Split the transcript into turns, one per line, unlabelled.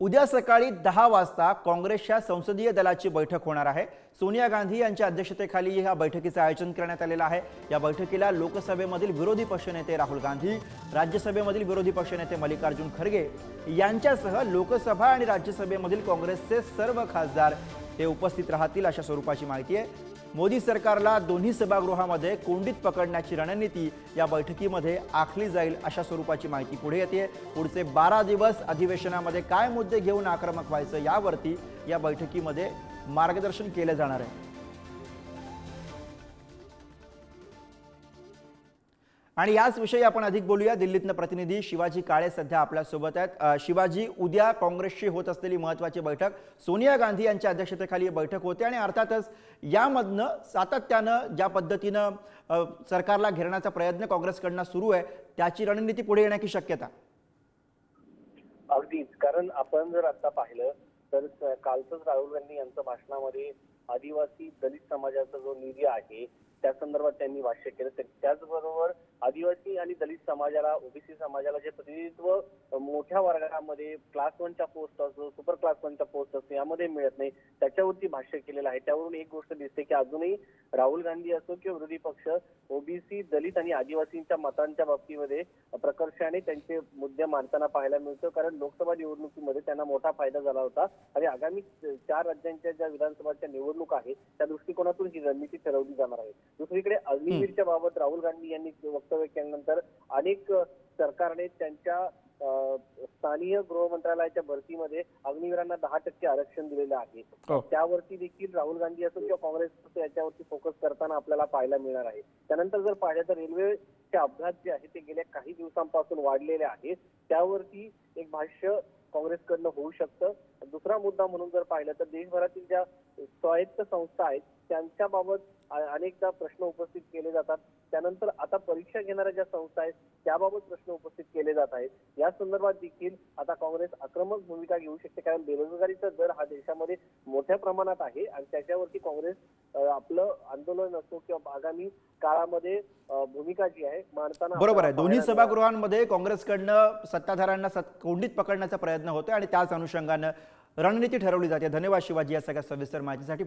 उद्या सकाळी दहा वाजता काँग्रेसच्या संसदीय दलाची बैठक होणार आहे. सोनिया गांधी यांच्या अध्यक्षतेखाली ह्या बैठकीचं आयोजन करण्यात आलेलं आहे. या बैठकीला लोकसभेमधील विरोधी पक्षनेते राहुल गांधी राज्यसभेमधील विरोधी पक्षनेते मल्लिकार्जुन खरगे यांच्यासह लोकसभा आणि राज्यसभेमधील काँग्रेसचे सर्व खासदार हे उपस्थित राहतील अशा स्वरूपाची माहिती आहे. मोदी सरकारला दोन्ही सभागृहामध्ये कोंडीत पकडण्याची रणनीती या बैठकीमध्ये आखली जाईल अशा स्वरूपाची माहिती पुढे येते. पुढचे बारा दिवस अधिवेशनामध्ये काय मुद्दे घेऊन आक्रमक व्हायचं यावरती या बैठकीमध्ये मार्गदर्शन केलं जाणार आहे. आणि याच विषयी आपण अधिक बोलूया. दिल्लीतनं प्रतिनिधी शिवाजी काळे सध्या आपल्यासोबत आहेत. शिवाजी उद्या काँग्रेसची होत असलेली महत्वाची बैठक सोनिया गांधी यांच्या अध्यक्षतेखाली बैठक होते आणि अर्थातच यामधनं सातत्यानं ज्या पद्धतीनं सरकारला घेरण्याचा प्रयत्न काँग्रेसकडनं सुरू आहे त्याची रणनीती पुढे येण्याची शक्यता.
अगदीच. कारण आपण जर आता पाहिलं तर कालच राहुल गांधी यांचं भाषणामध्ये आदिवासी दलित समाजाचा जो निधी आहे त्या संदर्भात त्यांनी भाष्य केलं. तर त्याचबरोबर आदिवासी आणि दलित समाजाला ओबीसी समाजाला जे प्रतिनिधित्व मोठ्या वर्गामध्ये क्लास वनच्या पोस्ट असो सुपर क्लास वनच्या पोस्ट असो यामध्ये मिळत नाही त्याच्यावरती भाष्य केलेलं आहे. त्यावरून एक गोष्ट दिसते की अजूनही राहुल गांधी असो किंवा विरोधी पक्ष ओबीसी दलित आणि आदिवासींच्या मतांच्या बाबतीमध्ये प्रकर्षाने त्यांचे मुद्दे मांडताना पाहायला मिळतो. कारण लोकसभा निवडणुकीमध्ये त्यांना मोठा फायदा झाला होता. आणि आगामी चार राज्यांच्या ज्या विधानसभाच्या निवडणूक आहेत त्या दृष्टिकोनातून ही रणनीती ठरवली जाणार आहे. दुसरीकडे अग्निवीरच्या बाबत राहुल गांधी यांनी वक्तव्य केल्यानंतर अनेक सरकारने त्यांच्या स्थानीय गृह मंत्रालयाच्या भरतीमध्ये अग्निवीरांना दहा टक्के आरक्षण दिलेलं आहे.
हो.
त्यावरती देखील राहुल गांधी असो किंवा काँग्रेस असो याच्यावरती फोकस करताना आपल्याला पाहायला मिळणार आहे. त्यानंतर जर पाहिलं तर रेल्वेचे अपघात जे आहे ते गेल्या काही दिवसांपासून वाढलेले आहेत. त्यावरती एक भाष्य काँग्रेसकडनं होऊ शकतं. दुसरा मुद्दा म्हणून जर पाहिलं तर देशभरातील ज्या स्वायत्त संस्था आहेत त्यांच्याबाबत अनेकदा प्रश्न उपस्थित केले जातात. त्यानंतर आता परीक्षा घेणाऱ्या ज्या संस्था आहेत त्याबाबत प्रश्न उपस्थित केले जात आहेत. या संदर्भात देखील आता काँग्रेस आक्रमक भूमिका घेऊ शकते कारण बेरोजगारीचा दर हा देशामध्ये मोठ्या प्रमाणात आहे आणि त्याच्यावरती काँग्रेस आपलं आंदोलन असो किंवा आगामी काळामध्ये भूमिका जी आहे मांडताना
बरोबर आहे. दोन्ही. सभागृहांमध्ये काँग्रेसकडनं सत्ताधाऱ्यांना सत कोंडीत पकडण्याचा प्रयत्न होतोय आणि त्याच अनुषंगानं रणनीती ठरवली जाते. धन्यवाद शिवाजी या सगळ्या सविस्तर माहितीसाठी.